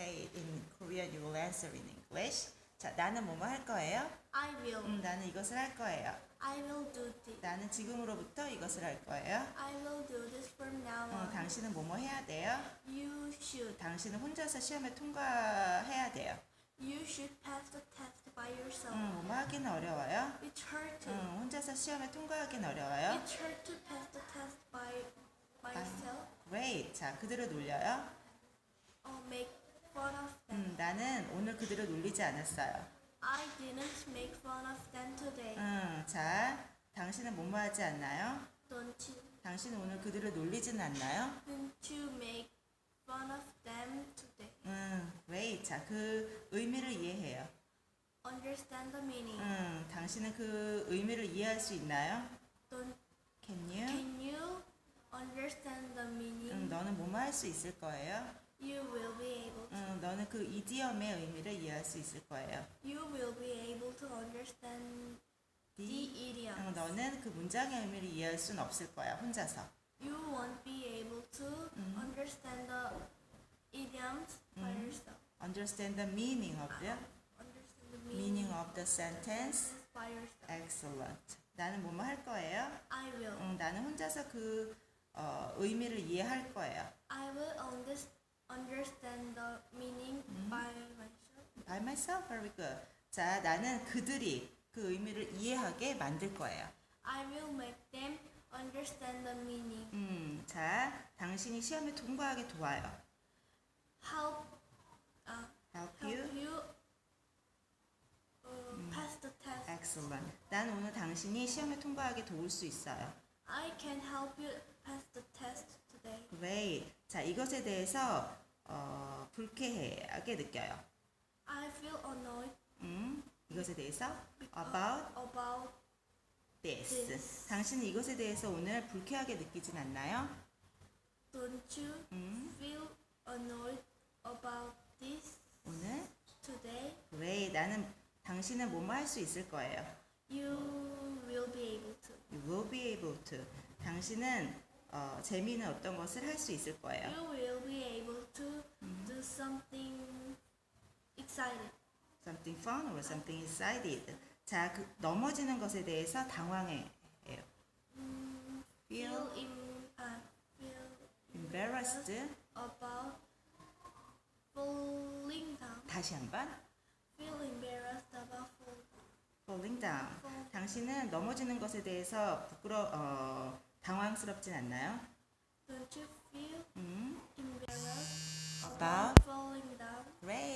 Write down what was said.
say in Korean, you will answer in English. 자, 나는 뭐뭐 할 거예요? I will. 음, 나는 이것을 할 거예요. I will do this. 나는 지금으로부터 이것을 할 거예요. I will do this from now 어, on. 당신은 뭐뭐 해야 돼요? You should. 당신은 혼자서 시험에 통과해야 돼요. You should pass the test by yourself. 음, 뭐뭐 하기는 어려워요. It's hard to. 음, 혼자서 시험에 통과하기는 어려워요. It's hard to pass the test by by yourself. Great. 자, 그대로 놀려요. Or make fun of them. 음, 나는 오늘 그대로 놀리지 않았어요. I didn't make fun of them today. 음, 자, 당신은 뭐뭐 하지 않나요? Don't you? 당신은 오늘 그들을 놀리지는 않나요? Don't you make fun of them today? 음, great. 자, 그 의미를 이해해요. Understand the meaning. 음, 당신은 그 의미를 이해할 수 있나요? Don't. Can you? Can you understand the meaning? 음, 너는 뭐뭐 할 수 있을 거예요? You will be able to. 음, 너는 그 이디엄의 의미를 이해할 수 있을 거예요. You will be able to understand the idiom. 음, 너는 그 문장의 의미를 이해할 수는 없을 거야, 혼자서. You won't be able to understand the idioms by Mhm. yourself. Understand the meaning of the Understand the meaning meaning of the sentence. by yourself. Excellent. 나는 뭐뭐 할 거예요? I will. 음, 나는 혼자서 그 어, 의미를 이해할 거예요. I will under- understand the meaning by myself. By myself, very good. 자, 나는 그들이 그 의미를 이해하게 만들 거예요. I will make them understand the meaning. 음, 자, 당신이 시험에 통과하게 도와요. Help, uh, Help help you. you uh, pass the test. Excellent. 난 오늘 당신이 시험에 통과하게 도울 수 있어요. I can help you pass the test today. Great. 자, 이것에 대해서 어, 불쾌하게 느껴요. I feel annoyed 음, 이것에 대해서 about about this. this. 당신은 이것에 대해서 오늘 불쾌하게 느끼진 않나요? don't you 음, feel annoyed about this 오늘 today? Great. 나는 당신은 뭐뭐 할 수 있을 거예요. You will be able to. You will be able to. 당신은 어, 재미있는 어떤 것을 할 수 있을 거예요. You will be something exciting. Something fun or something excited. 자, 그 넘어지는 것에 대해서 당황해요. Mm, Feel feel in, uh, feel embarrassed. about falling down. 다시 한번. Feel embarrassed about fall, falling down. fall. 당신은 넘어지는 것에 대해서 부끄러 어, 당황스럽진 않나요? Don't you feel 음, embarrassed about falling down rain.